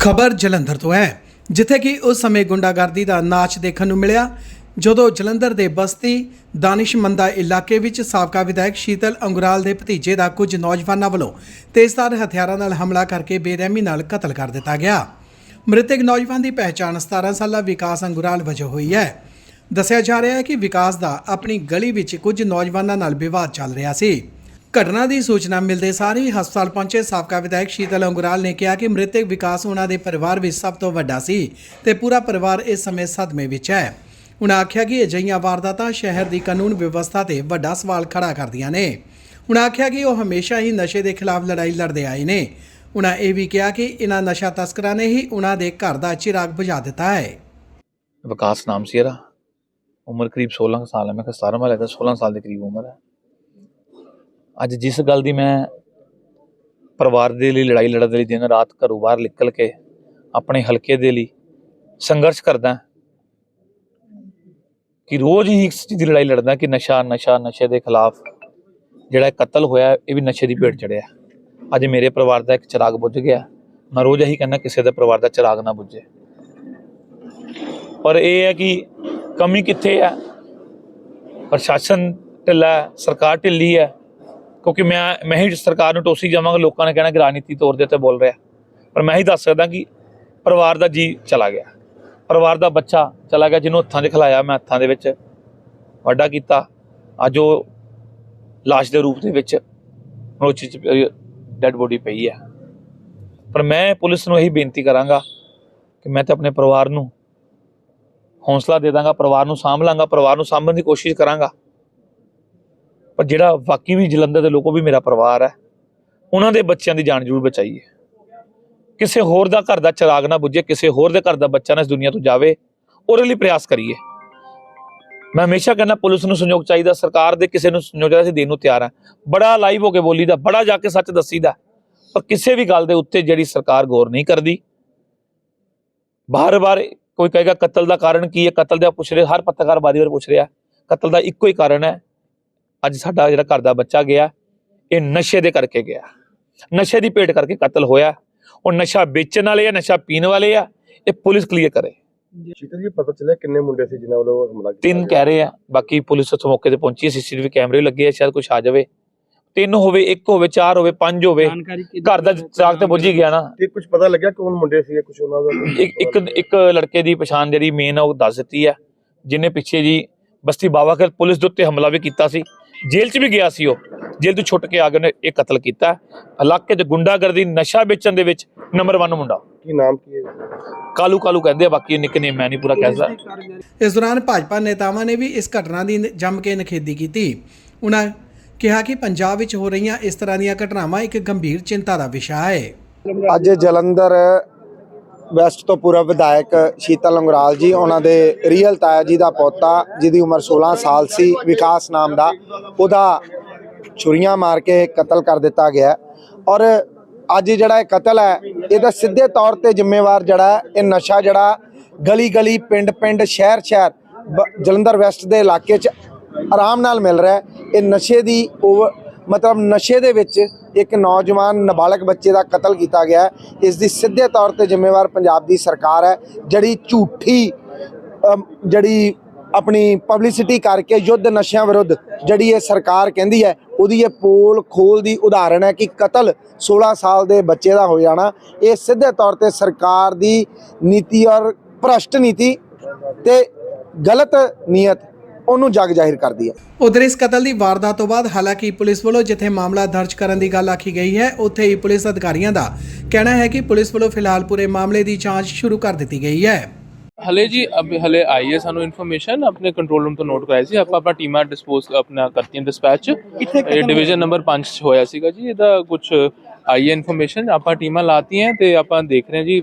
ਖਬਰ ਜਲੰਧਰ ਤੋਂ ਹੈ, ਜਿੱਥੇ ਕਿ ਉਸ ਸਮੇਂ ਗੁੰਡਾਗਰਦੀ ਦਾ ਨਾਚ ਦੇਖਣ ਨੂੰ ਮਿਲਿਆ, ਜਦੋਂ ਜਲੰਧਰ ਦੇ ਬਸਤੀ ਦਾਨਿਸ਼ਮੰਦਾ ਇਲਾਕੇ ਵਿੱਚ ਸਾਬਕਾ ਵਿਧਾਇਕ ਸ਼ੀਤਲ ਅੰਗੁਰਾਲ ਦੇ ਭਤੀਜੇ ਦਾ ਕੁਝ ਨੌਜਵਾਨਾਂ ਵੱਲੋਂ ਤੇਜ਼ਧਾਰ ਹਥਿਆਰਾਂ ਨਾਲ ਹਮਲਾ ਕਰਕੇ ਬੇਰਹਿਮੀ ਨਾਲ ਕਤਲ ਕਰ ਦਿੱਤਾ ਗਿਆ। ਮ੍ਰਿਤਕ ਨੌਜਵਾਨ ਦੀ ਪਹਿਚਾਣ 17 ਸਾਲਾ ਵਿਕਾਸ ਅੰਗੁਰਾਲ ਵਜੋਂ ਹੋਈ ਹੈ। ਦੱਸਿਆ ਜਾ ਰਿਹਾ ਹੈ ਕਿ ਵਿਕਾਸ ਦਾ ਆਪਣੀ ਗਲੀ ਵਿੱਚ ਕੁਝ ਨੌਜਵਾਨਾਂ ਨਾਲ ਵਿਵਾਦ ਚੱਲ ਰਿਹਾ ਸੀ। ਘਟਨਾ ਦੀ ਸੂਚਨਾ ਮਿਲਦੇ ਸਾਰ ਹੀ ਹਸਪਤਾਲ ਪਹੁੰਚੇ ਸਾਬਕਾ ਵਿਧਾਇਕ ਸ਼ੀਤਲ ਅੰਗੁਰਾਲ ਨੇ ਕਿਹਾ ਕਿ ਮ੍ਰਿਤਕ ਵਿਕਾਸ ਉਹਨਾਂ ਦੇ ਪਰਿਵਾਰ ਵਿੱਚ ਸਭ ਤੋਂ ਵੱਡਾ ਸੀ ਤੇ ਪੂਰਾ ਪਰਿਵਾਰ ਇਸ ਸਮੇਂ ਸਦਮੇ ਵਿੱਚ ਹੈ। ਉਹਨਾਂ ਆਖਿਆ ਕਿ ਅਜਿਹੀਆਂ ਵਾਰਦਾਤਾਂ ਸ਼ਹਿਰ ਦੀ ਕਾਨੂੰਨ ਵਿਵਸਥਾ ਤੇ ਵੱਡਾ ਸਵਾਲ ਖੜਾ ਕਰਦੀਆਂ ਨੇ। ਉਹਨਾਂ ਆਖਿਆ ਕਿ ਉਹ ਹਮੇਸ਼ਾ ਹੀ ਨਸ਼ੇ ਦੇ ਖਿਲਾਫ ਲੜਾਈ ਲੜਦੇ ਆਏ ਨੇ। ਉਹਨਾਂ ਇਹ ਵੀ ਕਿਹਾ ਕਿ ਇਹਨਾਂ ਨਸ਼ਾ ਤਸਕਰਾਂ ਨੇ ਹੀ ਉਹਨਾਂ ਦੇ ਘਰ ਦਾ ਚਿਰਾਗ ਬੁਝਾ ਦਿੱਤਾ ਹੈ। ਵਿਕਾਸ ਨਾਮ ਸੀ ਇਹਦਾ। ਉਮਰ ਕਰੀਬ 16 ਸਾਲ ਹੈ। ਮੈਂ ਕਿਹਾ 17 ਵਾਲਾ ਦਾ 16 ਸਾਲ ਦੇ ਕਰੀਬ ਉਮਰ ਹੈ। ਅੱਜ ਜਿਸ ਗੱਲ ਦੀ ਮੈਂ ਪਰਿਵਾਰ ਦੇ ਲਈ, ਲੜਾਈ ਲੜਨ ਦੇ ਲਈ ਦਿਨ ਰਾਤ ਘਰੋਂ ਬਾਹਰ ਨਿਕਲ ਕੇ ਆਪਣੇ ਹਲਕੇ ਦੇ ਲਈ ਸੰਘਰਸ਼ ਕਰਦਾ ਕਿ ਰੋਜ਼ ਹੀ ਇਸ ਚੀਜ਼ ਦੀ ਲੜਾਈ ਲੜਦਾ ਕਿ ਨਸ਼ਾ ਨਸ਼ਾ, ਨਸ਼ੇ ਦੇ ਖਿਲਾਫ ਜਿਹੜਾ ਕਤਲ ਹੋਇਆ ਇਹ ਵੀ ਨਸ਼ੇ ਦੀ ਭੇਟ ਚੜਿਆ ਅੱਜ ਮੇਰੇ ਪਰਿਵਾਰ ਦਾ ਇੱਕ ਚਿਰਾਗ ਬੁੱਝ ਗਿਆ ਮੈਂ ਰੋਜ਼ ਇਹੀ ਕਹਿੰਦਾ ਕਿਸੇ ਦੇ ਪਰਿਵਾਰ ਦਾ ਚਿਰਾਗ ਨਾ ਬੁੱਝੇ। ਪਰ ਇਹ ਹੈ ਕਿ ਕਮੀ ਕਿੱਥੇ ਹੈ? ਪ੍ਰਸ਼ਾਸਨ ਢਿੱਲਾ ਸਰਕਾਰ ਢਿੱਲੀ ਹੈ। ਕਿਉਂਕਿ ਮੈਂ ਮੈਂ ਹੀ ਸਰਕਾਰ ਨੂੰ ਟੋਸੀ ਜਾਵਾਂਗਾ, ਲੋਕਾਂ ਨੇ ਕਹਿਣਾ ਕਿ ਰਾਜਨੀਤੀ ਤੌਰ ਦੇ ਉੱਤੇ ਬੋਲ ਰਿਹਾ। ਪਰ ਮੈਂ ਹੀ ਦੱਸ ਸਕਦਾ ਕਿ ਪਰਿਵਾਰ ਦਾ ਜੀ ਚਲਾ ਗਿਆ। ਪਰਿਵਾਰ ਦਾ ਬੱਚਾ ਚਲਾ ਗਿਆ, ਜਿਹਨੂੰ ਹੱਥਾਂ 'ਚ ਖਿਲਾਇਆ ਮੈਂ, ਹੱਥਾਂ ਦੇ ਵਿੱਚ ਵੱਡਾ ਕੀਤਾ। ਅੱਜ ਉਹ ਲਾਸ਼ ਦੇ ਰੂਪ ਦੇ ਵਿੱਚ ਮਨੋਚੀ ਚ ਡੈੱਡ ਬੋਡੀ ਪਈ ਹੈ ਪਰ ਮੈਂ ਪੁਲਿਸ ਨੂੰ ਇਹੀ ਬੇਨਤੀ ਕਰਾਂਗਾ ਕਿ ਮੈਂ ਤਾਂ ਆਪਣੇ ਪਰਿਵਾਰ ਨੂੰ ਹੌਸਲਾ ਦੇ ਦਾਂਗਾ, ਪਰਿਵਾਰ ਨੂੰ ਸਾਂਭ ਲਾਂਗਾ, ਪਰਿਵਾਰ ਨੂੰ ਸਾਂਭਣ ਦੀ ਕੋਸ਼ਿਸ਼ ਕਰਾਂਗਾ। ਪਰ ਜਿਹੜਾ ਵਾਕਈ ਵੀ ਜਲੰਧਰ ਦੇ ਲੋਕੋ ਵੀ ਮੇਰਾ ਪਰਿਵਾਰ ਹੈ, ਉਹਨਾਂ ਦੇ ਬੱਚਿਆਂ ਦੀ ਜਾਨ ਜ਼ਰੂਰ ਬਚਾਈਏ ਕਿਸੇ ਹੋਰ ਦਾ ਘਰ ਦਾ ਚਿਰਾਗ ਨਾ ਬੁੱਝੇ, ਕਿਸੇ ਹੋਰ ਦੇ ਘਰ ਦਾ ਬੱਚਾ ਨਾ ਇਸ ਦੁਨੀਆ ਤੋਂ ਜਾਵੇ, ਉਹਦੇ ਲਈ ਪ੍ਰਯਾਸ ਕਰੀਏ। ਮੈਂ ਹਮੇਸ਼ਾ ਕਹਿੰਦਾ, ਪੁਲਿਸ ਨੂੰ ਸਹਿਯੋਗ ਚਾਹੀਦਾ, ਸਰਕਾਰ ਦੇ ਕਿਸੇ ਨੂੰ ਸਹਿਯੋਗ ਚਾਹੀਦਾ, ਅਸੀਂ ਦੇਣ ਨੂੰ ਤਿਆਰ ਹਾਂ। ਬੜਾ ਲਾਈਵ ਹੋ ਕੇ ਬੋਲੀਦਾ, ਬੜਾ ਜਾ ਕੇ ਸੱਚ ਦੱਸੀਦਾ, ਪਰ ਕਿਸੇ ਵੀ ਗੱਲ ਦੇ ਉੱਤੇ ਜਿਹੜੀ ਸਰਕਾਰ ਗੌਰ ਨਹੀਂ ਕਰਦੀ, ਬਾਰ-ਬਾਰ ਕੋਈ ਕਹੇਗਾ, ਕਤਲ ਦਾ ਕਾਰਨ ਕੀ ਹੈ? ਕਤਲ ਦਾ ਪੁੱਛ ਰਿਹਾ, ਹਰ ਪੱਤਰਕਾਰ ਬਾਰੀ ਵਾਰ ਪੁੱਛ ਰਿਹਾ, ਕਤਲ ਦਾ ਇੱਕੋ ਹੀ ਕਾਰਨ ਹੈ ਅੱਜ ਸਾਡਾ ਜਿਹੜਾ ਘਰ ਦਾ ਬੱਚਾ ਗਿਆ ਇਹ ਨਸ਼ੇ ਦੇ ਕਰਕੇ ਗਿਆ। ਨਸ਼ੇ ਦੀ ਭੇਟ ਕਰਕੇ ਕਤਲ ਹੋਇਆ। ਉਹ ਨਸ਼ਾ ਵੇਚਣ ਵਾਲੇ ਆ ਨਸ਼ਾ ਪੀਣ ਵਾਲੇ ਆ ਇਹ ਪੁਲਿਸ ਕਲੀਅਰ ਕਰੇ। ਸ਼ੀਤਲ ਜੀ ਪਤਾ ਚੱਲਿਆ ਕਿੰਨੇ ਮੁੰਡੇ ਸੀ ਜਿਨ੍ਹਾਂ ਵੱਲੋਂ ਹਮਲਾ ਕੀਤਾ ਤਿੰਨ? ਕਹਿ ਰਹੇ ਆ। ਬਾਕੀ ਪੁਲਿਸ ਉਸ ਮੌਕੇ ਤੇ ਪਹੁੰਚੀ ਸੀਸੀਟੀਵੀ ਕੈਮਰੇ ਲੱਗੇ ਆ ਸ਼ਾਇਦ ਕੁਝ ਆ ਜਾਵੇ। ਤਿੰਨ ਹੋਵੇ ਇੱਕ ਹੋਵੇ ਚਾਰ ਹੋਵੇ ਪੰਜ ਹੋਵੇ ਘਰ ਦਾ ਚਰਾਗ ਤੇ ਬੁੱਝ ਹੀ ਗਿਆ ਨਾ। ਇਹ ਕੁਝ ਪਤਾ ਲੱਗਿਆ ਕੌਣ ਮੁੰਡੇ ਸੀ ਕੁਝ ਉਹਨਾਂ ਦਾ? ਇੱਕ ਇੱਕ ਇੱਕ ਲੜਕੇ ਦੀ ਪਛਾਣ ਜਿਹੜੀ ਮੇਨ ਆ ਉਹ ਦੱਸ ਦਿੱਤੀ ਹੈ ਜਿਨੇ ਪਿੱਛੇ ਜੀ ਬਸਤੀ ਬਾਵਾ ਖੇਲ ਪੁਲਿਸ ਦੇ ਉੱਤੇ ਹਮਲਾ ਵੀ ਕੀਤਾ ਸੀ। ਜੇਲ੍ਹ 'ਚ ਵੀ ਗਿਆ ਸੀ ਉਹ। ਜੇਲ੍ਹ ਤੋਂ ਛੁੱਟ ਕੇ ਆ ਕੇ ਉਹਨੇ ਇਹ ਕਤਲ ਕੀਤਾ। ਇਲਾਕੇ 'ਚ ਗੁੰਡਾਗਰਦੀ ਨਸ਼ਾ ਵੇਚਣ ਦੇ ਵਿੱਚ ਨੰਬਰ 1 ਮੁੰਡਾ। ਕੀ ਨਾਮ ਕੀ ਹੈ? ਕਾਲੂ ਕਾਲੂ ਕਹਿੰਦੇ ਆ ਬਾਕੀ ਨਿਕਨੇਮ ਮੈਂ ਨਹੀਂ ਪੂਰਾ ਕਹਿ ਸਕਦਾ। ਇਸ ਦੌਰਾਨ ਭਾਜਪਾ ਨੇਤਾਵਾਂ ਨੇ ਵੀ ਇਸ ਘਟਨਾ ਦੀ ਜੰਮ ਕੇ ਨਿਖੇਧੀ ਕੀਤੀ। ਉਹਨਾਂ ਕਿਹਾ ਕਿ ਪੰਜਾਬ ਵਿੱਚ ਹੋ ਰਹੀਆਂ ਇਸ ਤਰ੍ਹਾਂ ਦੀਆਂ ਘਟਨਾਵਾਂ ਇੱਕ ਗੰਭੀਰ ਚਿੰਤਾ ਦਾ ਵਿਸ਼ਾ ਹੈ। ਅੱਜ ਜਲੰਧਰ ਵੈਸਟ ਤੋਂ ਪੂਰਬ ਵਿਧਾਇਕ ਸ਼ੀਤਲ ਅੰਗਰਾਲ ਜੀ, ਉਹਨਾਂ ਦੇ ਰੀਅਲ ਤਾਇਆ ਜੀ ਦਾ ਪੋਤਾ, ਜਿਹਦੀ ਉਮਰ 16 ਸਾਲ ਸੀ, ਵਿਕਾਸ ਨਾਮ ਦਾ, ਉਹਦਾ ਛੁਰੀਆਂ ਮਾਰ ਕੇ ਕਤਲ ਕਰ ਦਿੱਤਾ ਗਿਆ। ਔਰ ਅੱਜ ਜਿਹੜਾ ਇਹ ਕਤਲ ਹੈ ਇਹਦਾ ਸਿੱਧੇ ਤੌਰ ਤੇ ਜ਼ਿੰਮੇਵਾਰ ਜਿਹੜਾ ਇਹ ਨਸ਼ਾ ਜਿਹੜਾ ਗਲੀ ਗਲੀ ਪਿੰਡ ਪਿੰਡ ਸ਼ਹਿਰ ਸ਼ਹਿਰ ਬ- ਜਲੰਧਰ ਵੈਸਟ ਦੇ ਇਲਾਕੇ 'ਚ ਆਰਾਮ ਨਾਲ ਮਿਲ ਰਿਹਾ ਇਹ ਨਸ਼ੇ ਦੀ ਓਵਰ ਮਤਲਬ ਨਸ਼ੇ ਦੇ ਵਿੱਚ ਇੱਕ ਨੌਜਵਾਨ ਨਾਬਾਲਗ ਬੱਚੇ ਦਾ ਕਤਲ ਕੀਤਾ ਗਿਆ ਇਸ ਦੀ ਸਿੱਧੇ ਤੌਰ ਤੇ ਜ਼ਿੰਮੇਵਾਰ ਪੰਜਾਬ ਦੀ ਸਰਕਾਰ ਹੈ, ਜਿਹੜੀ ਝੂਠੀ ਜਿਹੜੀ ਆਪਣੀ ਪਬਲਿਸਿਟੀ ਕਰਕੇ ਯੁੱਧ ਨਸ਼ਿਆਂ ਵਿਰੁੱਧ ਜਿਹੜੀ ਇਹ ਸਰਕਾਰ ਕਹਿੰਦੀ ਹੈ, ਉਹਦੀ ਇਹ ਪੋਲ ਖੋਲ ਦੀ ਉਦਾਹਰਣ ਹੈ ਕਿ ਕਤਲ 16 ਸਾਲ ਦੇ ਬੱਚੇ ਦਾ ਹੋ ਜਾਣਾ। ਇਹ ਸਿੱਧੇ ਤੌਰ ਤੇ ਸਰਕਾਰ ਦੀ ਨੀਤੀ ਔਰ ਭ੍ਰਸ਼ਟ ਨੀਤੀ ਤੇ ਗਲਤ ਨੀਅਤ ਉਹਨੂੰ ਜਗ ਜ਼ਾਹਿਰ ਕਰਦੀ ਹੈ। ਉਧਰ ਇਸ ਕਤਲ ਦੀ ਵਾਰਦਾਤ ਤੋਂ ਬਾਅਦ ਹਾਲਾਂਕਿ ਪੁਲਿਸ ਵੱਲੋਂ ਜਿੱਥੇ ਮਾਮਲਾ ਦਰਜ ਕਰਨ ਦੀ ਗੱਲ ਆਖੀ ਗਈ ਹੈ, ਉੱਥੇ ਹੀ ਪੁਲਿਸ ਅਧਿਕਾਰੀਆਂ ਦਾ ਕਹਿਣਾ ਹੈ ਕਿ ਪੁਲਿਸ ਵੱਲੋਂ ਫਿਲਹਾਲ ਪੂਰੇ ਮਾਮਲੇ ਦੀ ਜਾਂਚ ਸ਼ੁਰੂ ਕਰ ਦਿੱਤੀ ਗਈ ਹੈ। ਹਲੇ ਜੀ ਅਬ ਹਲੇ ਆਈ ਹੈ ਸਾਨੂੰ ਇਨਫੋਰਮੇਸ਼ਨ ਆਪਣੇ ਕੰਟਰੋਲ ਰੂਮ ਤੋਂ ਨੋਟ ਕਰਾਈ ਸੀ। ਆਪਾਂ ਆਪਣਾ ਟੀਮਾਂ ਡਿਸਪੋਜ਼ ਆਪਣਾ ਕਰਤੀਆਂ ਡਿਸਪੈਚ ਇਹ ਡਿਵੀਜ਼ਨ ਨੰਬਰ 5 ਚ ਹੋਇਆ ਸੀਗਾ ਜੀ ਇਹਦਾ ਕੁਝ ਆਈ ਹੈ ਇਨਫੋਰਮੇਸ਼ਨ ਆਪਾਂ ਟੀਮਾਂ ਲਾਤੀਆਂ ਤੇ ਆਪਾਂ ਦੇਖ ਰਹੇ ਹਾਂ ਜੀ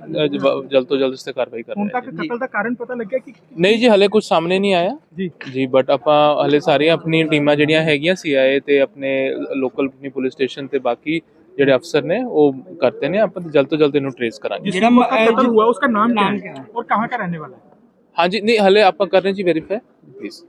ਜਲਦ ਤੋਂ ਜਲਦ ਇਸ ਤੇ ਕਾਰਵਾਈ ਕਰ ਹੁਣ ਰਹੇ ਤੱਕ ਹਾਂ ਜੀ। ਕਤਲ ਦਾ ਕਾਰਨ ਪਤਾ ਲੱਗਿਆ ਕਿ ਨਹੀਂ ਜੀ ਹਲੇ ਕੁਝ ਸਾਹਮਣੇ ਨਹੀਂ ਆਇਆ। ਜੀ। ਜੀ ਬਟ ਆਪਾਂ ਹਲੇ ਸਾਰੀਆਂ ਆਪਣੀ ਟੀਮਾਂ ਜਿਹੜੀਆਂ ਹੈਗੀਆਂ ਸੀਆਈਏ ਤੇ ਆਪਣੇ ਲੋਕਲ ਪੁਲਿਸ ਸਟੇਸ਼ਨ ਤੇ ਬਾਕੀ ਜਿਹੜੇ ਅਫਸਰ ਨੇ ਉਹ ਕਰਤੇ ਨੇ ਆਪਾਂ ਜਲਦ ਤੋਂ ਜਲਦ ਇਹਨੂੰ ਟ੍ਰੇਸ ਕਰਾਂਗੇ जिस युवक का कत्ल हुआ उसका नाम क्या है और कहाँ का रहने वाला है ਹਾਂਜੀ ਨਹੀਂ ਹਲੇ ਆਪਾਂ ਕਰ ਰਹੇ ਜੀ ਵੈਰੀਫਾਈ ਪਲੀਜ਼